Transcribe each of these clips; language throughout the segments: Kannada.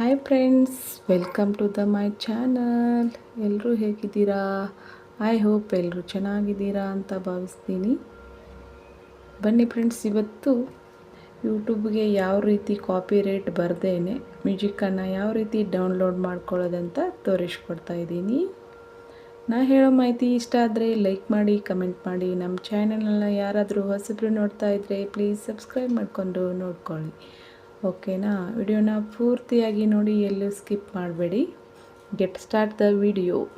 Hi friends welcome to the my channel ಎಲ್ಲರೂ ಹೇಗಿದ್ದೀರಾ? ಐ ಹೋಪ್ ಎಲ್ಲರೂ ಚೆನ್ನಾಗಿದ್ದೀರಾ ಅಂತ ಭಾವಿಸ್ತೀನಿ. ಬನ್ನಿ ಫ್ರೆಂಡ್ಸ್ ಇವತ್ತು ಯೂಟ್ಯೂಬ್ಗೆ ಯಾವ ರೀತಿ ಕಾಪಿ ರೇಟ್ ಬರ್ದೇನೆ ಮ್ಯೂಸಿಕನ್ನು ಯಾವ ರೀತಿ ಡೌನ್ಲೋಡ್ ಮಾಡ್ಕೊಳ್ಳೋದಂತ ತೋರಿಸ್ಕೊಡ್ತಾ ಇದ್ದೀನಿ. ನಾ ಹೇಳೋ ಮಾಹಿತಿ ಇಷ್ಟ ಆದರೆ ಲೈಕ್ ಮಾಡಿ ಕಮೆಂಟ್ ಮಾಡಿ. ನಮ್ಮ ಚಾನಲ್ನ ಯಾರಾದರೂ ಹೊಸಬ್ರು ನೋಡ್ತಾ ಇದ್ದರೆ ಪ್ಲೀಸ್ ಸಬ್ಸ್ಕ್ರೈಬ್ ಮಾಡಿಕೊಂಡು ನೋಡ್ಕೊಳ್ಳಿ. ಓಕೆನಾ? ವಿಡಿಯೋನ ಪೂರ್ತಿಯಾಗಿ ನೋಡಿ, ಎಲ್ಲೂ ಸ್ಕಿಪ್ ಮಾಡಬೇಡಿ. Get start the video.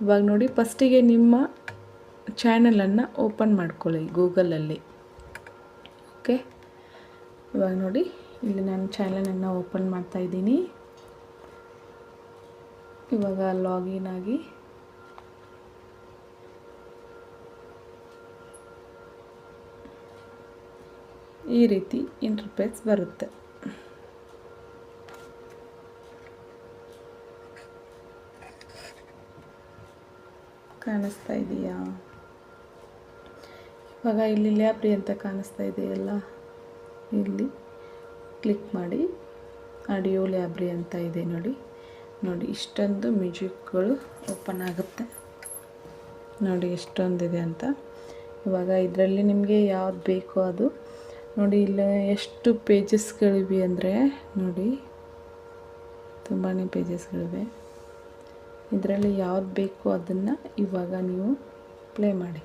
ಇವಾಗ ನೋಡಿ, ಫಸ್ಟಿಗೆ ನಿಮ್ಮ ಚಾನಲನ್ನು ಓಪನ್ ಮಾಡ್ಕೊಳ್ಳಿ, ಗೂಗಲಲ್ಲಿ. ಓಕೆ? ಇವಾಗ ನೋಡಿ, ಇಲ್ಲಿ ನಾನು ಚಾನಲನ್ನು ಓಪನ್ ಮಾಡ್ತಾಯಿದ್ದೀನಿ ಇವಾಗ ಲಾಗಿನ್ ಆಗಿ ಈ ರೀತಿ ಇಂಟರ್ಫೇಸ್ ಬರುತ್ತೆ. ಕಾಣಿಸ್ತಾ ಇದೆಯಾ? ಇವಾಗ ಇಲ್ಲಿ ಲ್ಯಾಬ್ರಿ ಅಂತ ಕಾಣಿಸ್ತಾ ಇದೆಯಲ್ಲ? ಇಲ್ಲಿ ಕ್ಲಿಕ್ ಮಾಡಿ. ಆಡಿಯೋ ಲ್ಯಾಬ್ರಿ ಅಂತ ಇದೆ ನೋಡಿ. ನೋಡಿ, ಇಷ್ಟೊಂದು ಮ್ಯೂಸಿಕ್ಗಳು ಓಪನ್ ಆಗುತ್ತೆ. ನೋಡಿ, ಎಷ್ಟೊಂದಿದೆ ಅಂತ. ಇವಾಗ ಇದರಲ್ಲಿ ನಿಮಗೆ ಯಾವ್ದು ಬೇಕೋ ಅದು ನೋಡಿ, ಇಲ್ಲ ಎಷ್ಟು ಪೇಜಸ್ಗಳಿವೆ ಅಂದರೆ ನೋಡಿ ತುಂಬಾ ಪೇಜಸ್ಗಳಿವೆ ಇದರಲ್ಲಿ ಯಾವ್ದು ಬೇಕು ಅದನ್ನು ಇವಾಗ ನೀವು ಪ್ಲೇ ಮಾಡಿ.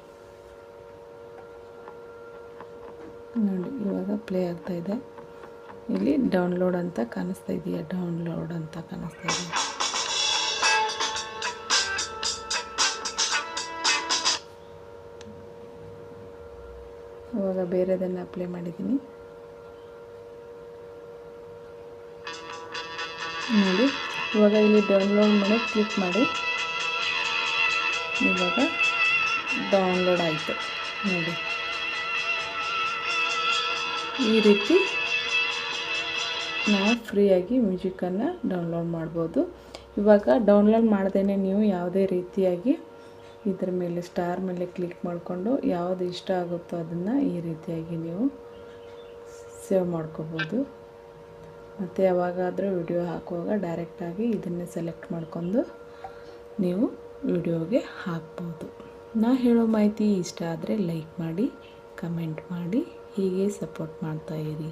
ನೋಡಿ, ಇವಾಗ ಪ್ಲೇ ಆಗ್ತಾಯಿದೆ ಇಲ್ಲಿ ಡೌನ್ಲೋಡ್ ಅಂತ ಕಾಣಿಸ್ತಾ ಇದೆಯಾ? ಡೌನ್ಲೋಡ್ ಅಂತ ಕಾಣಿಸ್ತಾ ಇದೆಯಾ? ಇವಾಗ ಬೇರೆದನ್ನು ಅಪ್ಲೈ ಮಾಡಿದ್ದೀನಿ. ನೋಡಿ, ಇವಾಗ ಇಲ್ಲಿ ಡೌನ್ಲೋಡ್ ಮಾಡಿ ಕ್ಲಿಕ್ ಮಾಡಿ. ಇವಾಗ ಡೌನ್ಲೋಡ್ ಆಯಿತು. ನೋಡಿ. ಈ ರೀತಿ ನಾವು ಫ್ರೀಯಾಗಿ ಮ್ಯೂಸಿಕನ್ನು ಡೌನ್ಲೋಡ್ ಮಾಡ್ಬೋದು. ಇವಾಗ ಡೌನ್ಲೋಡ್ ಮಾಡ್ದೇ ನೀವು ಯಾವುದೇ ರೀತಿಯಾಗಿ ಇದ್ರ ಮೇಲೆ ಸ್ಟಾರ್ ಮೇಲೆ ಕ್ಲಿಕ್ ಮಾಡಿಕೊಂಡು ಯಾವುದು ಇಷ್ಟ ಆಗುತ್ತೋ ಅದನ್ನು ಈ ರೀತಿಯಾಗಿ ನೀವು ಸೇವ್ ಮಾಡ್ಕೋಬೋದು. ಮತ್ತು ಯಾವಾಗಾದರೂ ವಿಡಿಯೋ ಹಾಕುವಾಗ ಡೈರೆಕ್ಟಾಗಿ ಇದನ್ನೇ ಸೆಲೆಕ್ಟ್ ಮಾಡ್ಕೊಂಡು ನೀವು ವಿಡಿಯೋಗೆ ಹಾಕ್ಬೋದು. ನಾ ಹೇಳೋ ಮಾಹಿತಿ ಇಷ್ಟ ಆದರೆ ಲೈಕ್ ಮಾಡಿ ಕಮೆಂಟ್ ಮಾಡಿ, ಹೀಗೆ support ಮಾಡ್ತಾಯಿರಿ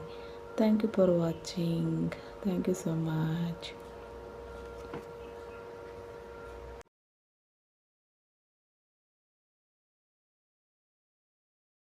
thank you for watching thank you so much